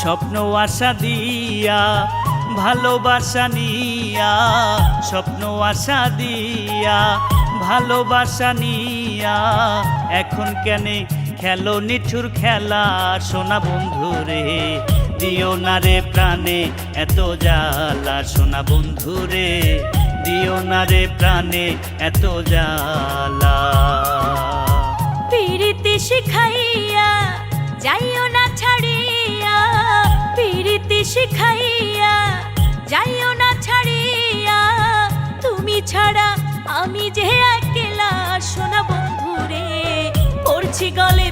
স্বপ্ন আশা দিয়া, ভালোবাসা নিয়া, স্বপ্ন আশা দিয়া, ভালোবাসা নিয়া। এখন কেনে খেলো নিঠুর খেলা? সোনা বন্ধু রে, দিও না রে প্রাণে এত জ্বালা। সোনা বন্ধু রে, দিও না রে প্রাণে এত জ্বালা। পিরিতি শিখাইয়া যাইও না পিরিতি শিখাইয়া যাইও না ছাড়িয়া। তুমি ছাড়া আমি যে একলা সোনা বন্ধুরে করছি গলে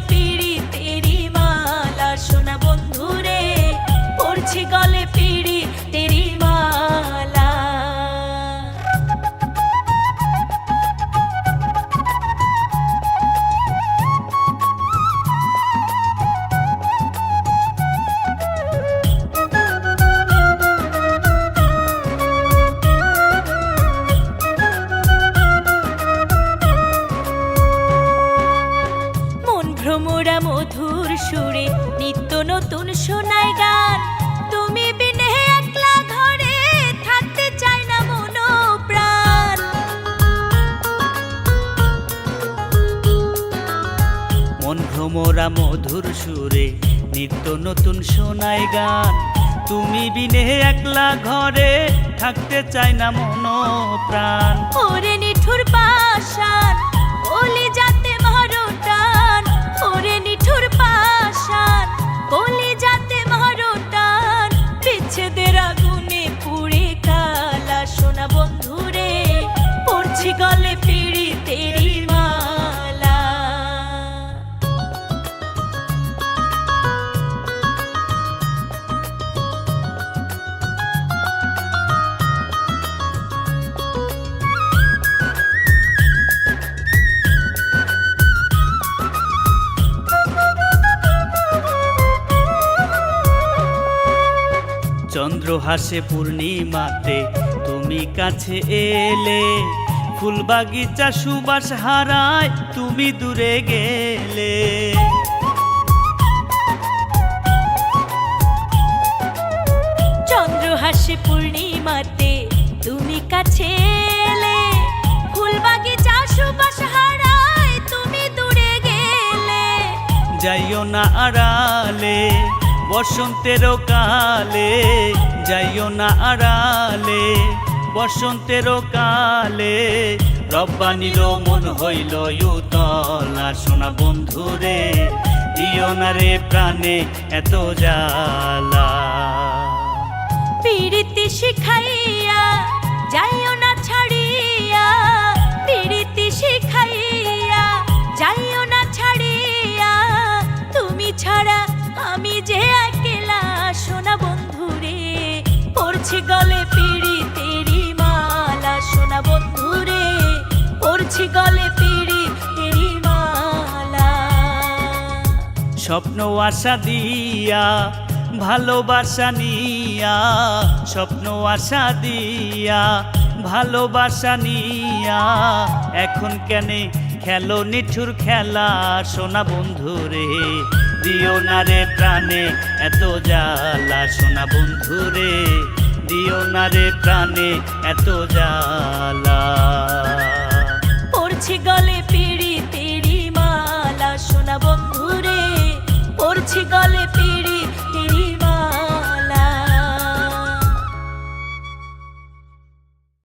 মধুর সুরে নিত্য নতুন শোনায় গান। তুমি বিনে একলা ঘরে থাকতে চাই না মন প্রাণ মন ভ্রমরা মধুর সুরে নিত্য নতুন শোনায় গান। তুমি বিনে একলা ঘরে থাকতে চাই না মন প্রাণ হাসে পূর্ণিমাতে তুমি কাছে এলে ফুল বাগিচা সুবাস হারায় তুমি দূরে গেলে। চন্দ্র হাসে পূর্ণিমাতে তুমি কাছে এলে ফুল বাগিচা সুবাস হারায় তুমি দূরে গেলে। যাইও না আড়ালে বসন্তের কালে যাইও না আড়ালে, বসন্তের কালে রব্বানির মন হইল ইউতলা সোনা বন্ধুরে, দিও না রে প্রাণে এত জালা পিরিতি শিখাইয়া যাইও পড়ছি গলে পিড়ি তেরি মালা, সোনা বন্ধুরে, পড়ছি গলে পিড়ি তেরি মালা। স্বপ্ন আশা দিয়া, ভালোবাসা নিয়া, স্বপ্ন আশা দিয়া, ভালোবাসা নিয়া। এখন কেনে খেলো নিঠুর খেলা, সোনা বন্ধু রে দিও না রে প্রাণে এত জ্বালা, সোনা বন্ধু রে দিও না রে প্রাণে এত জ্বালা। পড়ছি গলে পিড়ি তেরি মালা, সোনা বন্ধুরে, পড়ছি গলে পিড়ি